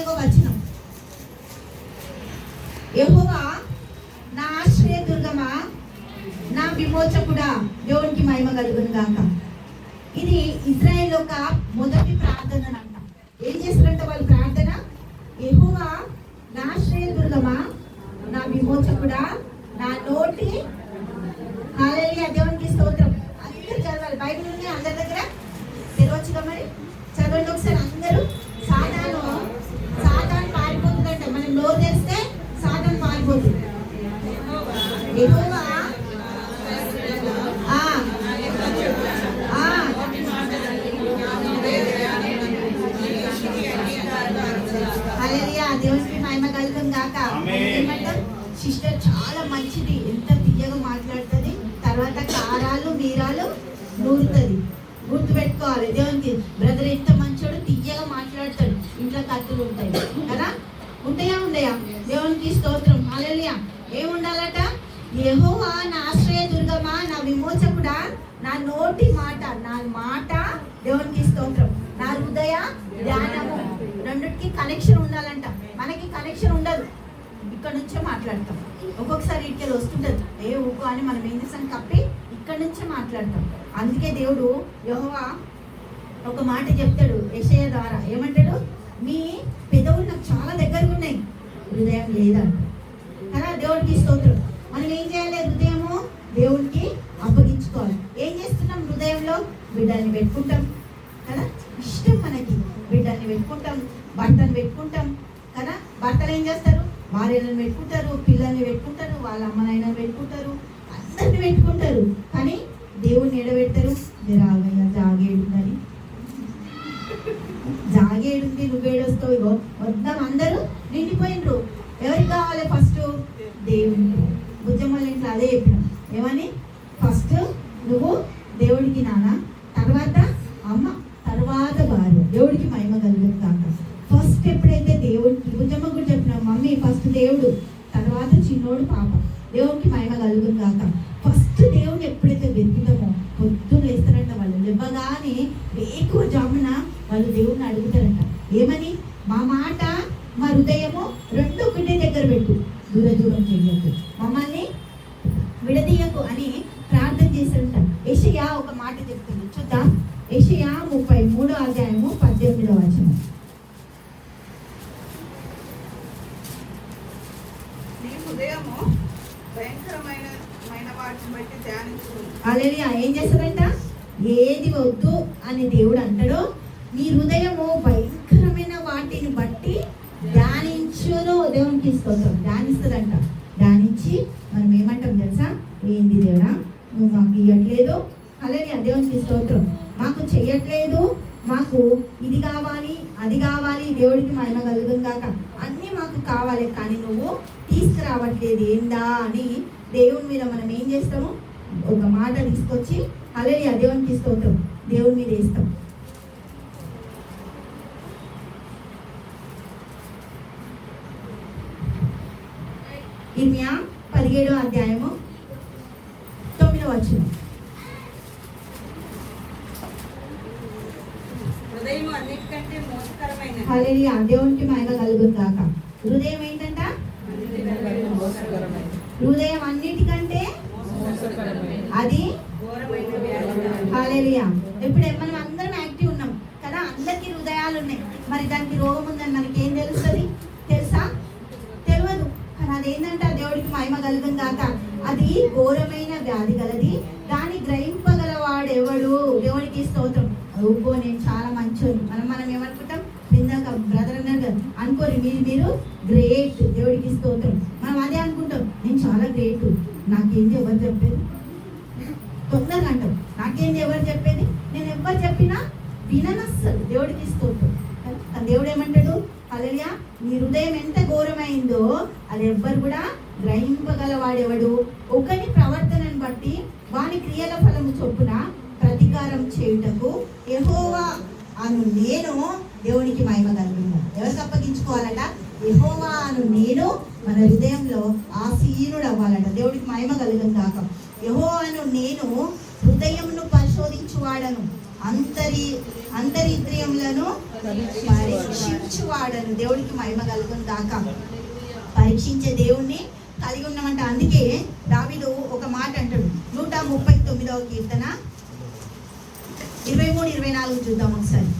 నాలుగో వచనం యహోవా నా ఆశ్రయ దుర్గమా? నా విమోచకుడా? దేవునికి మహిమ కలుగును గాక. ఇది ఇజ్రాయెల్ యొక్క మొదటి ప్రార్థన అంట ఏం చేస్తారంట వాళ్ళు ప్రార్థన? యహోవా నా ఆశ్రయ దుర్గమా? నా విమోచకుడా? నాలో దేవునికి మహిమ కలుగుం. ఏమంటాం సిస్టర్ చాలా మంచిది. ఎంత తీయగా మాట్లాడుతుంది తర్వాత కారాలు మీరాలు నూరుతుంది. గుర్తు పెట్టుకోవాలి దేవునికి బ్రదర్ ఎంత మంచోడు తీయగా మాట్లాడతాడు. ఇంట్లో కత్తులు ఉంటాయి. కదా? ఉంటాయా ఉండయా? దేవునికి స్తోత్రం. హల్లెలూయా. ఏముండాలట? యహోవా నా ఆశ్రయ దుర్గమా నా విమోచకుడా నా నోటి మాట నా మాట దేవునికి స్తోత్రం. నా హృదయ ధ్యానము. రెండిటికి కనెక్షన్ ఉండాలంట. మనకి కనెక్షన్ ఉండదు. ఇక్కడ నుంచే మాట్లాడతాం. ఒక్కొక్కసారి ఇటుకెళ్ళి వస్తుంటుంది. ఏ ఊకో అని మనం ఏం చేస్తాం? కప్పి ఇక్కడ నుంచే మాట్లాడతాం. అందుకే దేవుడు యహోవా ఒక మాట చెప్తాడు యెషయా ద్వారా. ఏమంటాడు? మీ పెదవులు నాకు చాలా దగ్గరగా ఉన్నాయి. హృదయం లేదంట. కదా దేవుడికి స్తోత్రం. మనం ఏం చేయాలి? హృదయము దేవుడికి అప్పగించుకోవాలి. ఏం చేస్తున్నాం? హృదయంలో బిడ్డల్ని పెట్టుకుంటాం. కదా? ఇష్టం మనకి. బిడ్డల్ని పెట్టుకుంటాం. భర్తను పెట్టుకుంటాం. కదా? భర్తలు ఏం చేస్తారు? భార్యలను పెట్టుకుంటారు. పిల్లల్ని పెట్టుకుంటారు. వాళ్ళ అమ్మనైనా పెట్టుకుంటారు. అందరిని పెట్టుకుంటారు. కానీ దేవుడిని ఎడబెడతారు. మీరు ఆగయ్యా జాగేడుందని జాగేడుంది నువ్వేడొస్తావు ఇగో మొత్తం అందరూ నిండిపోయినరు ఎవరికి కావాలి ఫస్ట్ దేవునికి బుద్ధమ్మల ఇంట్లో అదే చెప్పినాం. ఏమని? ఫస్ట్ నువ్వు దేవుడికి నాన్న తర్వాత అమ్మ తర్వాత వారు. దేవుడికి మహిమ కలుగుతుంది. కాక ఫస్ట్ ఎప్పుడైతే దేవుడికి బుద్ధమ్మ కూడా చెప్పినాం మమ్మీ ఫస్ట్ దేవుడు తర్వాత చిన్నోడు పాప. దేవుడికి మహిమ కలుగుతుంది. కాక ఫస్ట్ దేవుడు ఎప్పుడైతే వెతుకుతామో పొద్దున్న వేస్తారంట వాళ్ళు. లేవగానే ఎక్కువ జామున వాళ్ళు దేవుడిని అడుగుతారంట. ఏమని? మా మాట మా హృదయము ఏషియా ఒక మాట చెప్తుంది. చూద్దాం. ఏషియా ముప్పై మూడో అధ్యాయము పద్దెనిమిదవ వచనం. ఏం చేస్తారంట ఏది వద్దు అని దేవుడు అంటాడో. నీ హృదయము భయంకరమైన వాటిని బట్టి ధ్యానించును. దేవునికి స్తోత్రం. ధ్యానిస్తుందంట. ధ్యానించి మనం ఏమంటాం తెలుసా? ఏంది దేవుడా? నువ్వు మాకు ఇవ్వట్లేదు అలానే దేవునికి స్తోత్రం. మాకు చెయ్యట్లేదు. మాకు ఇది కావాలి అది కావాలి దేవుడికి మహిమ కలుగును కాక అన్నీ మాకు కావాలి కానీ నువ్వు తీసుకురావట్లేదు. ఏందా అని దేవుని మీద మనం ఏం చేస్తాము? ఒక మాట తీసుకొచ్చి అలాగే దేవునికి స్తోత్రం. దేవుని మీద వేస్తాం. ఇర్మియా పదిహేడో అధ్యాయము హల్లెలూయా. దేవునికి మహిమ కలుగును కాక హృదయం ఏంటంట? హృదయం అన్నిటికంటే అది హాలేలియా ఇప్పుడు మనం అందరం యాక్టివ్ ఉన్నాం కదా? అందరికి హృదయాలు ఉన్నాయి. మరి దానికి రోగం ఉందని మనకి ఏం తెలుస్తుంది? తెలుసా? తెలియదు. కానీ అదేంటంటే ఆ దేవుడికి మహిమ కలుగును కాక అది ఘోరమైన వ్యాధి గలది. దాన్ని గ్రహింపగల వాడెవడు దేవుడికి స్తోత్రం. ఊపో నేను చాలా మంచోని. మనం మనం ఏమనుకుంటాం? ఇందాక బ్రదర్ అన్నారు కదా అనుకోరు మీరు మీరు గ్రేట్ దేవుడికి స్తోత్రం. మనం అదే అనుకుంటాం నేను చాలా గ్రేట్ నాకేంది ఎవరు చెప్పేది? తొందరగా అంటాం. నాకేంది ఎవరు చెప్పేది? నేను ఎవరు చెప్పినా విననస్సలు దేవుడికి స్తోత్రం. దేవుడు ఏమంటాడు? అలలియా నీ హృదయం ఎంత ఘోరమైందో అది ఎవ్వరు కూడా గ్రహింపగలవాడెవడు? ఒకని ప్రవర్తన బట్టి వాని క్రియల ఫలము చొప్పున ప్రతీకారం చేయుటకు ఎహోవా అను నేను దేవునికి మహిమ కలిగిందా ఎవరికి అప్పగించుకోవాలట ఎహోవా అను నేను మన హృదయంలో ఆసీనుడు అవ్వాలట దేవుడికి మహిమ కలిగిన కాక యెహోవాను నేను హృదయంను పరిశోధించువాడను. అంతరి అంతరిద్రియములను పరీక్షించువాడను. దేవుడికి మహిమ కలుగును గాక. పరీక్షించే దేవుణ్ణి కలిగి ఉన్నామంట. అందుకే దావీదు ఒక మాట కీర్తన. ఇరవై మూడు ఇరవై నాలుగు చూద్దాం ఒకసారి.